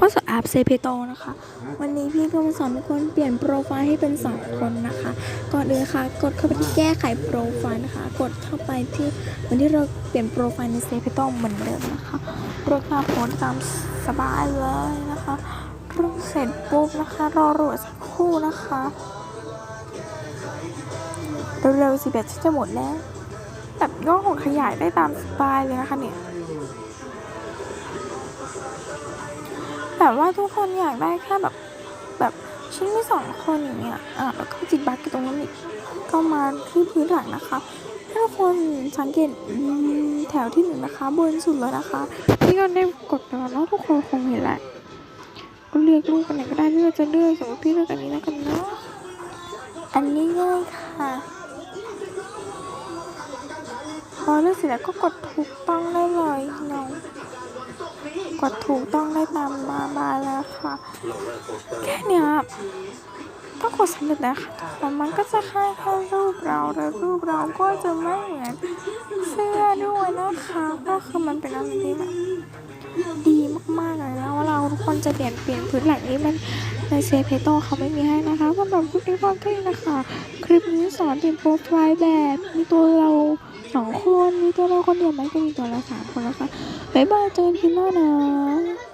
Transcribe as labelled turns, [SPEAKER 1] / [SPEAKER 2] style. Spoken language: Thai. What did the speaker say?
[SPEAKER 1] ข้อสอบเซเพโตนะคะ วันนี้พี่ก็มาสอนทุกคนเปลี่ยนโปรไฟล์ให้เป็น 2 คนนะคะ ก่อนอื่นค่ะ กดเข้าไปที่แก้ไขโปรไฟล์นะคะ กดเข้าไปที่วันที่เราเปลี่ยนโปรไฟล์ในเซเพโตเหมือนเดิมนะคะเลือกหน้าโพสต์ตามสบายเลยนะคะเลือกเสร็จปุ๊บนะคะ รอโหลดสักคู่นะคะเร็วๆสิแบตฉันจะหมดแล้ว แบบย่อหดขยายได้ตามสบายเลยนะคะเนี่ย แบบว่าทุกคนอยากได้แค่แบบแบบชิ้นมีสองคนอย่างเงี้ยอะแล้วก็จิตบัตรกับตรงนั้นอีกก็มาที่พื้นหลังนะคะให้ทุกคนสังเกตแถวที่หนึ่งนะคะ บนสุดเลยนะคะพี่ก็ได้กดแล้วเนะทุกคนคงเห็นแหละก็เลือกรูปกันไหนก็ได้ที่เราจะเลือกสมมติพี่เลือกอันนี้แล้วกันเนาะอันนี้ง่ายค่ะพอเลือกเสร็จแล้วก็กดถูกต้องได้เลย ดถูกต้องได้ตามมามาแล้วค่ะ แค่เนี้ยก็กดสำเร็จนะคะแต่มันก็จะให้แค่รูปเราแล้วรูปเราก็จะไม่เหมือนเสื้อด้วยนะคะ ก็คือมันเป็นอะไรที่แบบดีมากๆเลยแล้วเราทุกคนจะเปลี่ยนเปลี่ยนพื้นหลังนี้มัน ในเซเพโตเขาไม่มีให้นะคะสำหรับคลิปนี้ก็แค่นี้นะคะ คลิปนี้สอนเตรียนโปรไฟล์แบบ มีตัวเราสองคน มีตัวเราคนเดียวไหมก็มีตัวเราสามคนนะคะบ๊ายบายเจอกันคลิปหน้านะ